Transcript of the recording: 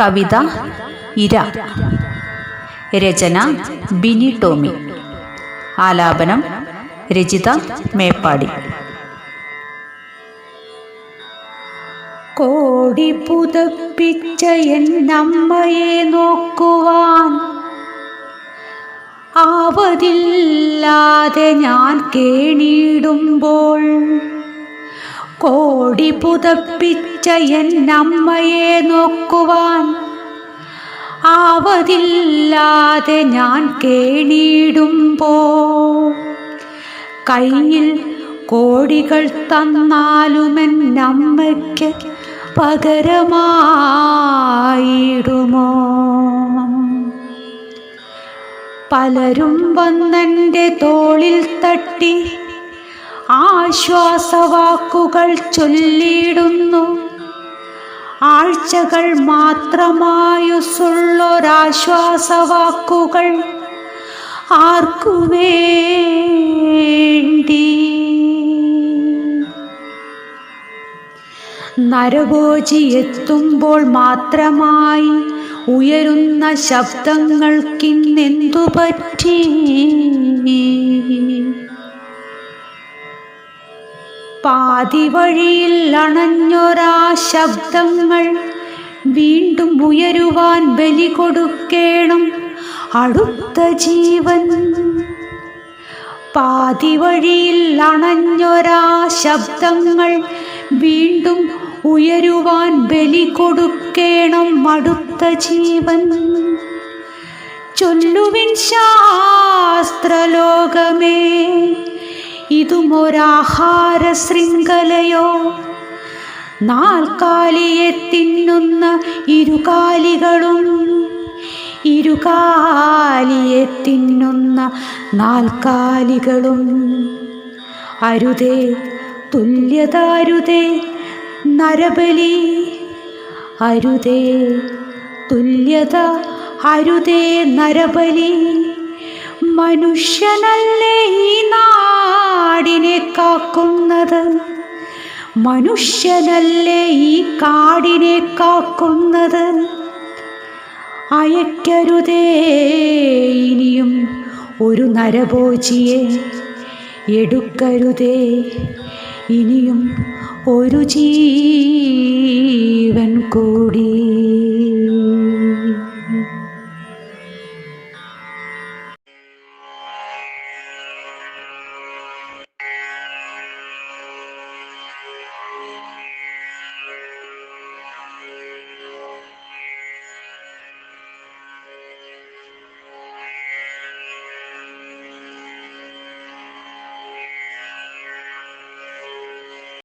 കവിത ഇര. രചന ബിനി ടോമി. ആലാപനം രചിത മേപ്പാടി. കോടി പുതപ്പിച്ച എന്നമ്മയെ നോക്കുവാൻ ആവതില്ലാതെ ഞാൻ കേണിടുമ്പോൾ കോടി പുതപ്പിച്ച എന്നമ്മയെ നോക്കുവാൻ ആവതില്ലാതെ ഞാൻ കേണിടുമ്പോ കയ്യിൽ കോടികൾ തന്നാലും തന്നാലുമെന്നമ്മയ്ക്ക് പകരമായിടുമോ? പലരും വന്നെന്റെ തോളിൽ തട്ടി ആശ്വാസവാക്കുകൾ ചൊല്ലിയിടുന്നു. ആഴ്ചകൾ മാത്രമായുസുള്ളൊരാശ്വാസവാക്കുകൾ ആർക്കു വേണ്ടി? നരഭോജി എത്തുമ്പോൾ മാത്രമായി ഉയരുന്ന ശബ്ദങ്ങൾക്കിന്നെന്തു പറ്റി പാതി വഴിയിൽ അണഞ്ഞൊരാ ശബ്ദങ്ങൾ വീണ്ടും ഉയരുവാൻ ബലി കൊടുക്കേണം. അടുത്ത ജീവൻ പാതി വഴിയിൽ അണഞ്ഞൊരാ ശബ്ദങ്ങൾ വീണ്ടും ഉയരുവാൻ ബലി കൊടുക്കേണം. അടുത്ത ജീവൻ ചൊല്ലുവിൻ ശാസ്ത്രലോകമേ. ഇതുമൊരാഹാര ശൃംഖലയോ നാൽക്കാലിയെ തിന്നുന്ന ഇരുകാലികളും ഇരുകാലിയെ തിന്നുന്ന നാൽക്കാലികളും. അരുതേ തുല്യത അരുതേ നരബലി. അരുതേ തുല്യത അരുതേ നരബലി. മനുഷ്യനല്ലേ ഈ നാടിനെ കാക്കുന്നത് മനുഷ്യനല്ലേ ഈ കാടിനെ കാക്കുന്നത്? അയക്കരുതേ ഇനിയും ഒരു നരഭോജിയെ എടുക്കരുതേ. ഇനിയും ഒരു ജീവൻ കൂടി